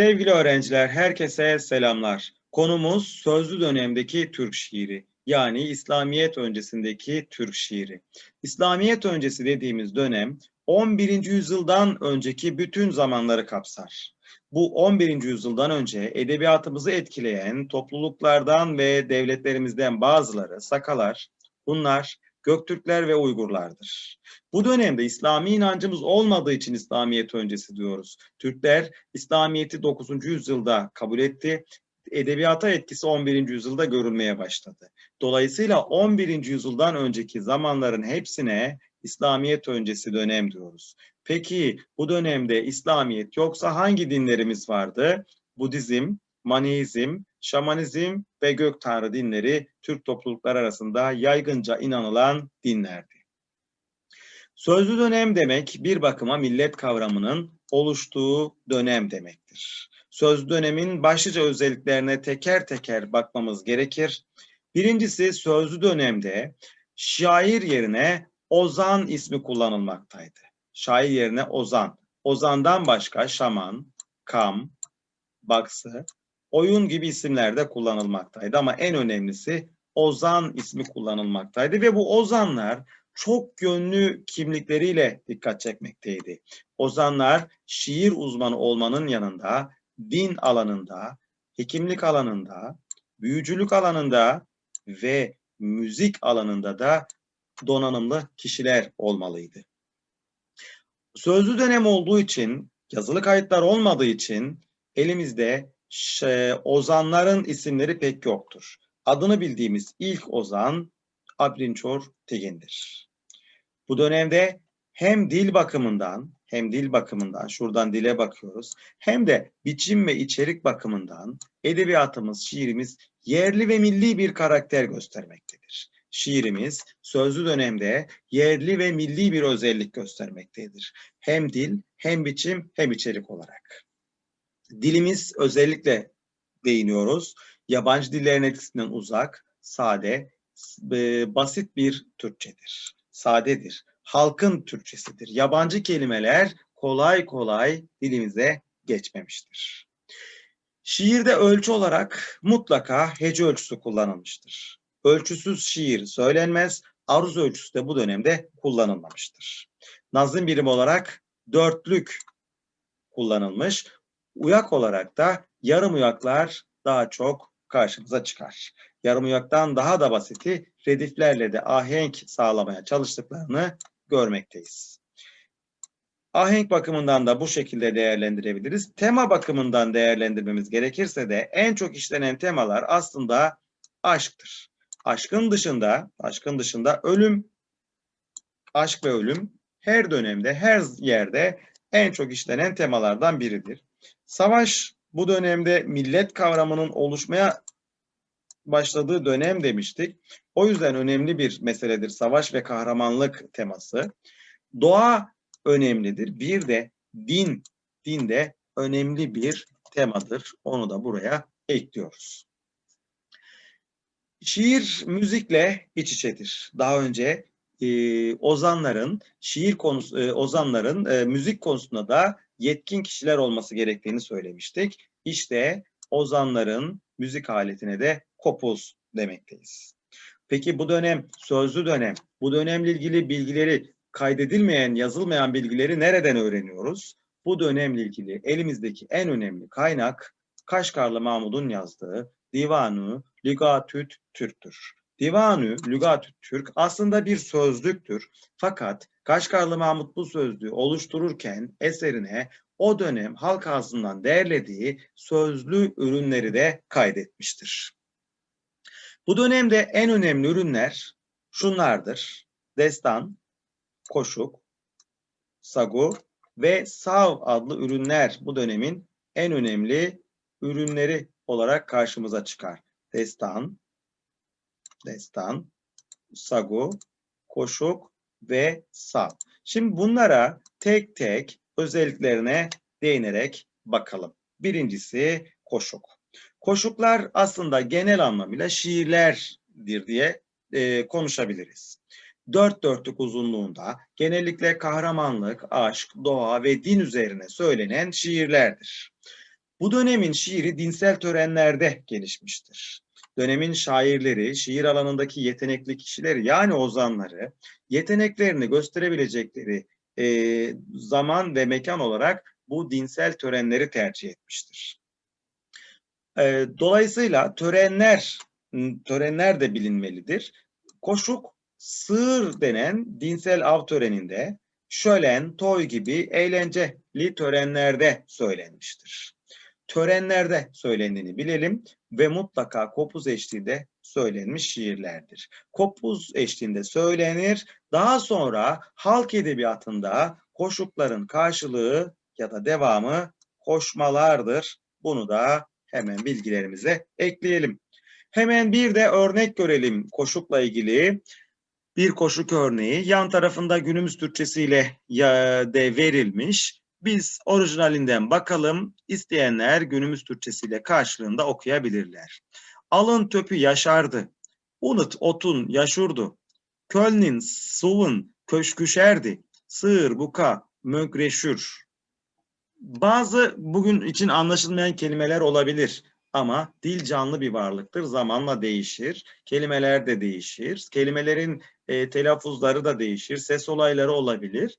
Sevgili öğrenciler, herkese selamlar. Konumuz sözlü dönemdeki Türk şiiri. Yani İslamiyet öncesindeki Türk şiiri. İslamiyet öncesi dediğimiz dönem 11. yüzyıldan önceki bütün zamanları kapsar. Bu 11. yüzyıldan önce edebiyatımızı etkileyen topluluklardan ve devletlerimizden bazıları Sakalar, Hunlar, Göktürkler ve Uygurlardır. Bu dönemde İslami inancımız olmadığı için İslamiyet öncesi diyoruz. Türkler İslamiyet'i 9. yüzyılda kabul etti. Edebiyata etkisi 11. yüzyılda görülmeye başladı. Dolayısıyla 11. yüzyıldan önceki zamanların hepsine İslamiyet öncesi dönem diyoruz. Peki bu dönemde İslamiyet yoksa hangi dinlerimiz vardı? Budizm, Maniizm, Şamanizm ve gök tanrı dinleri Türk toplulukları arasında yaygınca inanılan dinlerdi. Sözlü dönem demek bir bakıma millet kavramının oluştuğu dönem demektir. Sözlü dönemin başlıca özelliklerine teker teker bakmamız gerekir. Birincisi sözlü dönemde şair yerine ozan ismi kullanılmaktaydı. Şair yerine ozan. Ozandan başka şaman, kam, baksı, oyun gibi isimler de kullanılmaktaydı ama en önemlisi ozan ismi kullanılmaktaydı ve bu ozanlar çok yönlü kimlikleriyle dikkat çekmekteydi. Ozanlar şiir uzmanı olmanın yanında din alanında, hekimlik alanında, büyücülük alanında ve müzik alanında da donanımlı kişiler olmalıydı. Sözlü dönem olduğu için, yazılı kayıtlar olmadığı için elimizde şey, ozanların isimleri pek yoktur. Adını bildiğimiz ilk ozan Abrinçor Tegin'dir. Bu dönemde hem dil bakımından hem dil bakımından şuradan dile bakıyoruz hem de biçim ve içerik bakımından edebiyatımız, şiirimiz yerli ve milli bir karakter göstermektedir. Şiirimiz sözlü dönemde yerli ve milli bir özellik göstermektedir. Hem dil, hem biçim, hem içerik olarak. Dilimiz özellikle değiniyoruz. Yabancı dillerin etkisinden uzak, sade, basit bir Türkçedir. Sadedir halkın Türkçesidir. Yabancı kelimeler kolay kolay dilimize geçmemiştir. Şiirde ölçü olarak mutlaka hece ölçüsü kullanılmıştır. Ölçüsüz şiir söylenmez, aruz ölçüsü de bu dönemde kullanılmamıştır. Nazım birim olarak dörtlük kullanılmış, uyak olarak da yarım uyaklar daha çok karşımıza çıkar. Yarım uyaktan daha da basiti rediflerle de ahenk sağlamaya çalıştıklarını görmekteyiz. Ahenk bakımından da bu şekilde değerlendirebiliriz. Tema bakımından değerlendirmemiz gerekirse de en çok işlenen temalar aslında aşktır. Aşkın dışında, aşkın dışında ölüm, aşk ve ölüm her dönemde, her yerde en çok işlenen temalardan biridir. Savaş bu dönemde millet kavramının oluşmaya başladığı dönem demiştik. O yüzden önemli bir meseledir savaş ve kahramanlık teması. Doğa önemlidir. Bir de din, din de önemli bir temadır. Onu da buraya ekliyoruz. Şiir müzikle iç içedir. Daha önce e, ozanların şiir konusu e, ozanların e, müzik konusunda da yetkin kişiler olması gerektiğini söylemiştik. İşte ozanların müzik aletine de kopuz demekteyiz. Peki bu dönem sözlü dönem, bu dönemle ilgili bilgileri kaydedilmeyen, yazılmayan bilgileri nereden öğreniyoruz? Bu dönemle ilgili elimizdeki en önemli kaynak Kaşgarlı Mahmud'un yazdığı Divanu Lügatüt Türk'tür. Divanu Lügatüt Türk aslında bir sözlüktür. Fakat Kaşgarlı Mahmud bu sözlüğü oluştururken eserine o dönem halk ağzından değerlediği sözlü ürünleri de kaydetmiştir. Bu dönemde en önemli ürünler şunlardır. Destan, koşuk, sagu ve sav adlı ürünler bu dönemin en önemli ürünleri olarak karşımıza çıkar. Destan, destan, sagu, koşuk ve sav. Şimdi bunlara tek tek özelliklerine değinerek bakalım. Birincisi koşuk. Koşuklar aslında genel anlamıyla şiirlerdir diye e, konuşabiliriz. Dört dörtlük uzunluğunda genellikle kahramanlık, aşk, doğa ve din üzerine söylenen şiirlerdir. Bu dönemin şiiri dinsel törenlerde gelişmiştir. Dönemin şairleri, şiir alanındaki yetenekli kişileri yani ozanları yeteneklerini gösterebilecekleri e, zaman ve mekan olarak bu dinsel törenleri tercih etmiştir. E, dolayısıyla törenler törenler de bilinmelidir. Koşuk sığır denen dinsel av töreninde şölen, toy gibi eğlenceli törenlerde söylenmiştir. Törenlerde söylendiğini bilelim ve mutlaka kopuz eşliğinde söylenmiş şiirlerdir. Kopuz eşliğinde söylenir, daha sonra halk edebiyatında koşukların karşılığı ya da devamı koşmalardır. Bunu da hemen bilgilerimize ekleyelim. Hemen bir de örnek görelim koşukla ilgili. Bir koşuk örneği yan tarafında günümüz Türkçesiyle de verilmiş. Biz orijinalinden bakalım. İsteyenler günümüz Türkçesiyle karşılığında okuyabilirler. Alın töpü yaşardı. Unut otun yaşurdu. Kölnin suvun köşküşerdi. Sığır buka mögreşür. Bazı bugün için anlaşılmayan kelimeler olabilir. Ama dil canlı bir varlıktır. Zamanla değişir. Kelimeler de değişir. Kelimelerin e, telaffuzları da değişir. Ses olayları olabilir.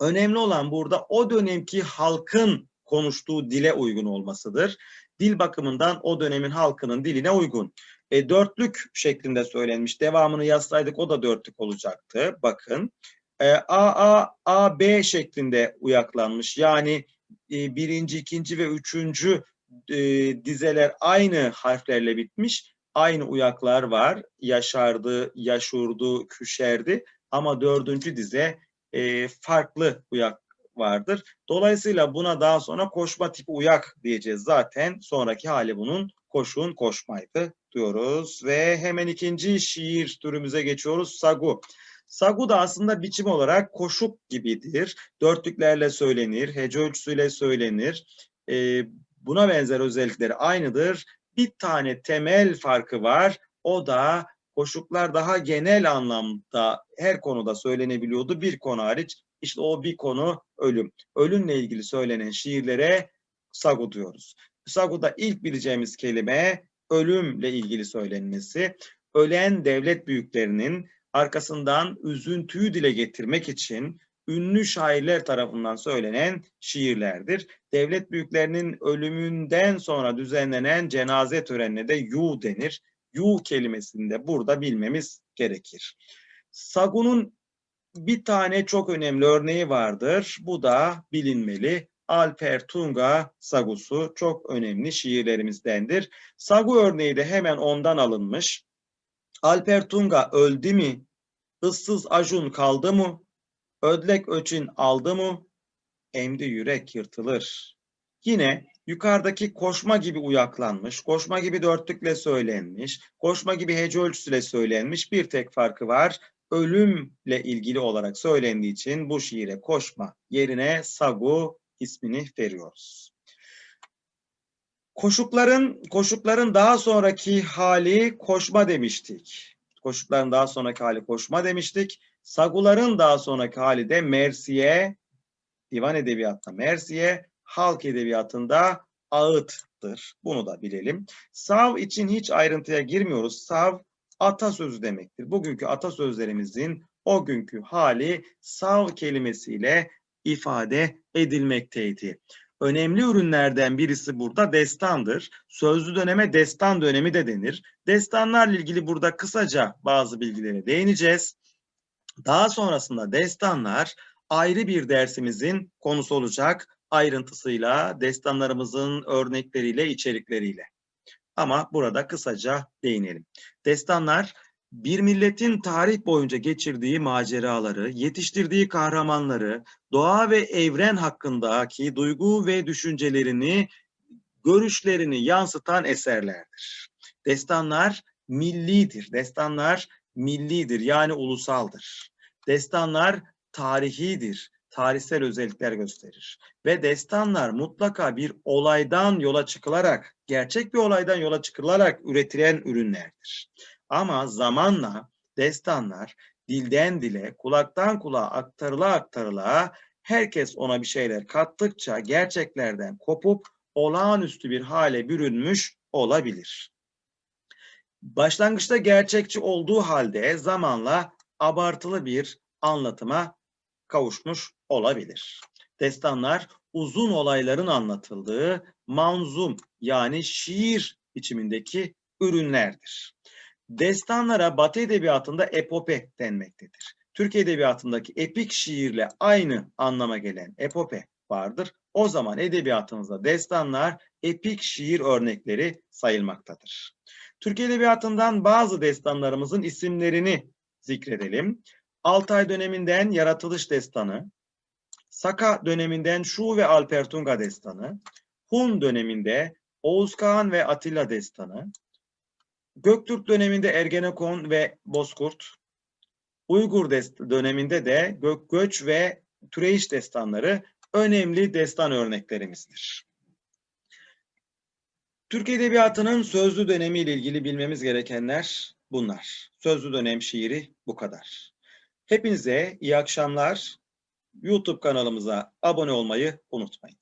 Önemli olan burada o dönemki halkın konuştuğu dile uygun olmasıdır. Dil bakımından o dönemin halkının diline uygun. E, dörtlük şeklinde söylenmiş. Devamını yazsaydık o da dörtlük olacaktı. Bakın. E, A, A, A, B şeklinde uyaklanmış. Yani e, birinci, ikinci ve üçüncü e, dizeler aynı harflerle bitmiş. Aynı uyaklar var. Yaşardı, yaşurdu, küşerdi. Ama dördüncü dize e, farklı uyak vardır. Dolayısıyla buna daha sonra koşma tipi uyak diyeceğiz. Zaten sonraki hali bunun koşun koşmaydı diyoruz. Ve hemen ikinci şiir türümüze geçiyoruz. Sagu. Sagu da aslında biçim olarak koşuk gibidir. Dörtlüklerle söylenir, hece ölçüsüyle söylenir. E, buna benzer özellikleri aynıdır. Bir tane temel farkı var. O da koşuklar daha genel anlamda her konuda söylenebiliyordu. Bir konu hariç işte o bir konu ölüm. Ölümle ilgili söylenen şiirlere sagu diyoruz. Sagu'da ilk bileceğimiz kelime ölümle ilgili söylenmesi. Ölen devlet büyüklerinin arkasından üzüntüyü dile getirmek için ünlü şairler tarafından söylenen şiirlerdir. Devlet büyüklerinin ölümünden sonra düzenlenen cenaze törenine de yu denir. Yu kelimesini de burada bilmemiz gerekir. Sagun'un bir tane çok önemli örneği vardır. Bu da bilinmeli. Alper Tunga Sagusu çok önemli şiirlerimizdendir. Sagu örneği de hemen ondan alınmış. Alper Tunga öldü mü? Issız acun kaldı mı? Ödlek öçün aldı mı? Emdi yürek yırtılır. Yine yukarıdaki koşma gibi uyaklanmış, koşma gibi dörtlükle söylenmiş, koşma gibi hece ölçüsüyle söylenmiş bir tek farkı var. Ölümle ilgili olarak söylendiği için bu şiire koşma yerine sagu ismini veriyoruz. Koşukların koşukların daha sonraki hali koşma demiştik. Koşukların daha sonraki hali koşma demiştik. Saguların daha sonraki hali de Mersiye, divan edebiyatta Mersiye, halk edebiyatında ağıttır. Bunu da bilelim. Sav için hiç ayrıntıya girmiyoruz. Sav atasözü demektir. Bugünkü atasözlerimizin o günkü hali sav kelimesiyle ifade edilmekteydi. Önemli ürünlerden birisi burada destandır. Sözlü döneme destan dönemi de denir. Destanlarla ilgili burada kısaca bazı bilgilere değineceğiz. Daha sonrasında destanlar ayrı bir dersimizin konusu olacak ayrıntısıyla, destanlarımızın örnekleriyle, içerikleriyle. Ama burada kısaca değinelim. Destanlar bir milletin tarih boyunca geçirdiği maceraları, yetiştirdiği kahramanları, doğa ve evren hakkındaki duygu ve düşüncelerini, görüşlerini yansıtan eserlerdir. Destanlar millidir. Destanlar millidir yani ulusaldır. Destanlar tarihidir, tarihsel özellikler gösterir. Ve destanlar mutlaka bir olaydan yola çıkılarak, gerçek bir olaydan yola çıkılarak üretilen ürünlerdir. Ama zamanla destanlar dilden dile, kulaktan kulağa aktarıla aktarıla herkes ona bir şeyler kattıkça gerçeklerden kopup olağanüstü bir hale bürünmüş olabilir. Başlangıçta gerçekçi olduğu halde zamanla abartılı bir anlatıma kavuşmuş olabilir. Destanlar uzun olayların anlatıldığı manzum yani şiir biçimindeki ürünlerdir. Destanlara Batı edebiyatında epope denmektedir. Türk edebiyatındaki epik şiirle aynı anlama gelen epope vardır. O zaman edebiyatımızda destanlar epik şiir örnekleri sayılmaktadır. Türk edebiyatından bazı destanlarımızın isimlerini zikredelim. Altay döneminden Yaratılış Destanı, Saka döneminden Şu ve Alpertunga Destanı, Hun döneminde Oğuz Kağan ve Atilla Destanı, Göktürk döneminde Ergenekon ve Bozkurt, Uygur döneminde de Gökgöç ve Türeyiş destanları önemli destan örneklerimizdir. Türk Edebiyatı'nın sözlü dönemi ile ilgili bilmemiz gerekenler bunlar. Sözlü dönem şiiri bu kadar. Hepinize iyi akşamlar. YouTube kanalımıza abone olmayı unutmayın.